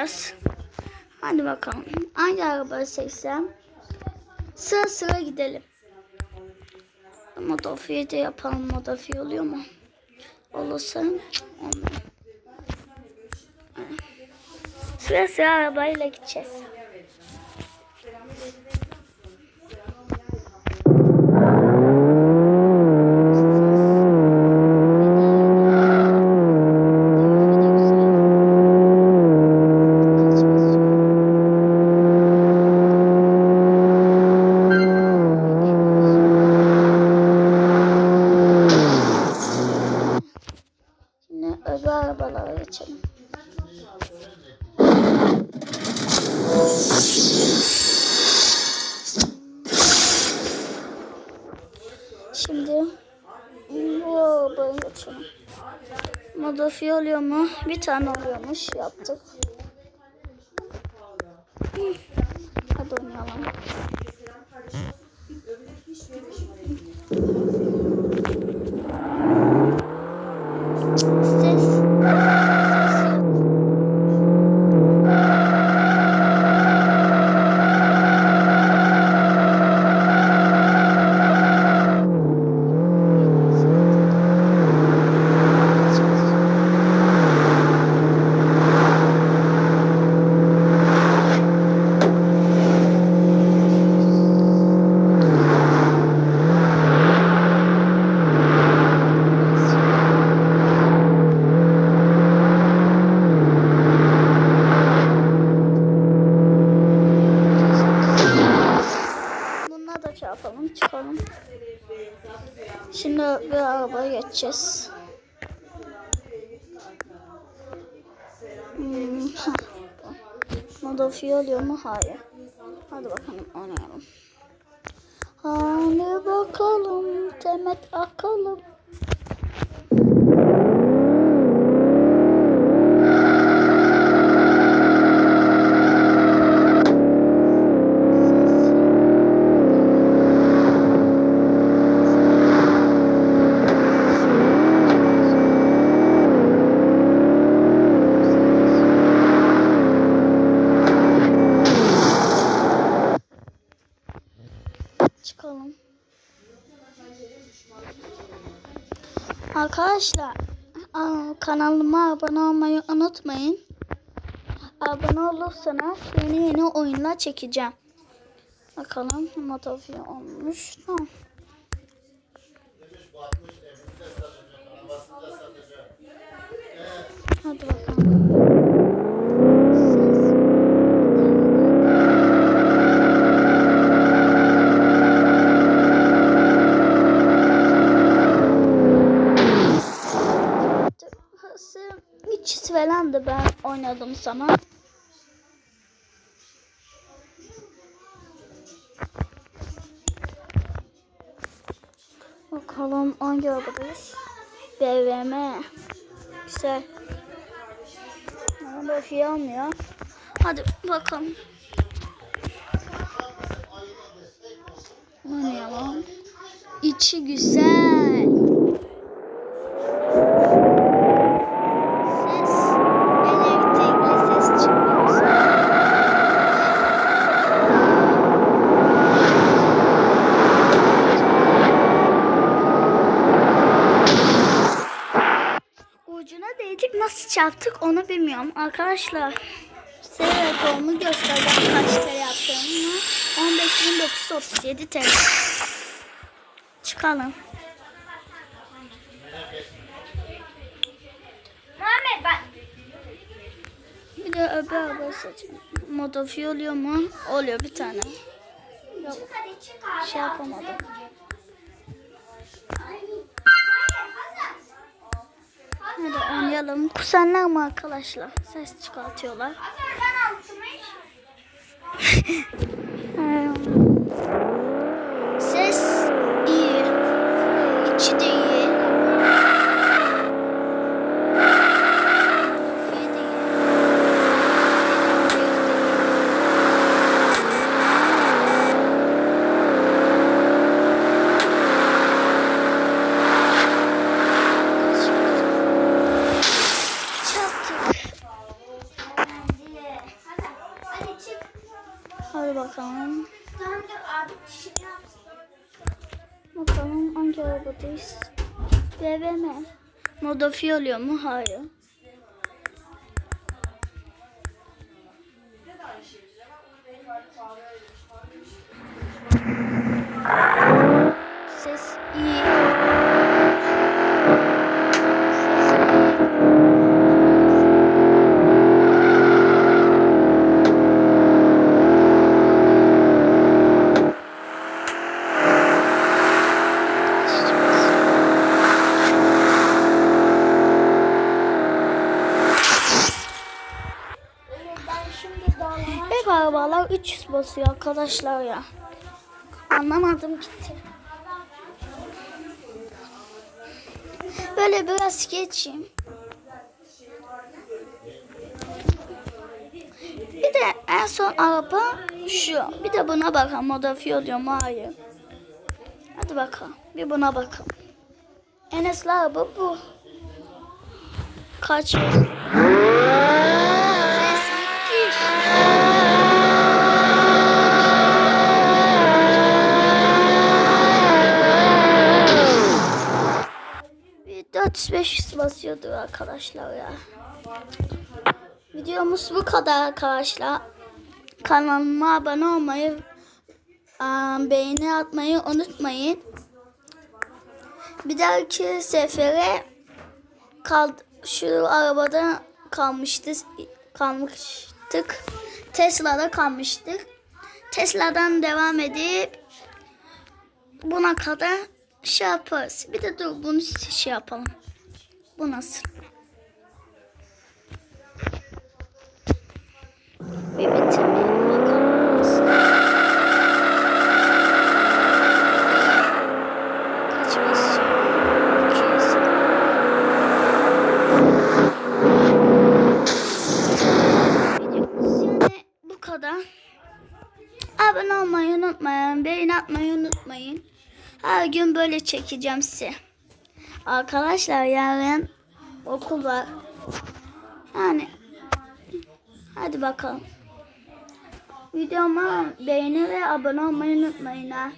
yapacağız. Hadi bakalım. Hangi arabayı seçsem? Sıra sıra gidelim. Modifiye de yapalım. Modifiye oluyor mu? Olursa olmuyor. Sıra sıra arabayla gideceğiz. Modifiye oluyor mu? Bir tane oluyormuş. Yaptık. Hadi oynayalım. Ses. Ses yok. Bununla da çarpalım çıkalım. Şimdi bir arabaya geçeceğiz. Hmm. Modifiye oluyor mu? Hayır. Hadi bakalım oynayalım. Hadi bakalım Demet akalım. Arkadaşlar kanalıma abone olmayı unutmayın. Abone olursanız yeni yeni oyunlar çekeceğim. Bakalım modifiye olmuş. Tamam. Oynadım sana. Bakalım hangi arabadayız? BVM. Güzel. Ama da şey almıyor. Hadi bakalım. Oynayalım. İçi güzel. Ses. Elektrikli ses çıkıyor. Ucuna çarptık onu bilmiyorum arkadaşlar. Size raporumu göstereceğim kaç TL yaptığımı. 15.937 TL. Çıkalım. Muhammed bak. Bir de öbür arabayı seçelim. Modifiye oluyor mu? Oluyor bir tane. Yok şey yapamadım. Oynayalım. Kuzenler mi arkadaşlar? Ses çıkartıyorlar. Hasan ben altmış. Ee, Ses iyi. İçi de iyi. Modifiye de iyi. Çarptık. Bakalım. Bakalım hangi arabadayız? BVM. Modifiye oluyor mu? Hayır. 300 basıyor arkadaşlar ya. Anlamadım gitti. Böyle biraz geçeyim. Bir de en son araba şu. Bir de buna bakalım. Modifiye oluyor mu? Hayır. Hadi bakalım. Bir buna bakalım. Enes'li araba bu. Kaç? Ses müthiş. Bir 400-500 basıyordu arkadaşlar ya. Videomuz bu kadar arkadaşlar. Kanalıma abone olmayı, aa, beğeni atmayı unutmayın. Bir dahaki sefere kal şu arabada kalmıştı kalmıştık. Tesla'da kalmıştık. Tesla'dan devam edip buna kadar şey yaparız. Bir de dur bunu şey yapalım. Bu nasıl? Bir bitirmeyelim bakalım. nasıl. Kaç basıyor? 200. Videomuz yani bu kadar. Abone olmayı unutmayın. Beğeni atmayı unutmayın. Her gün böyle çekeceğim size. Arkadaşlar yarın okul var. Yani hadi bakalım. Videoma beğeni ve abone olmayı unutmayın ha.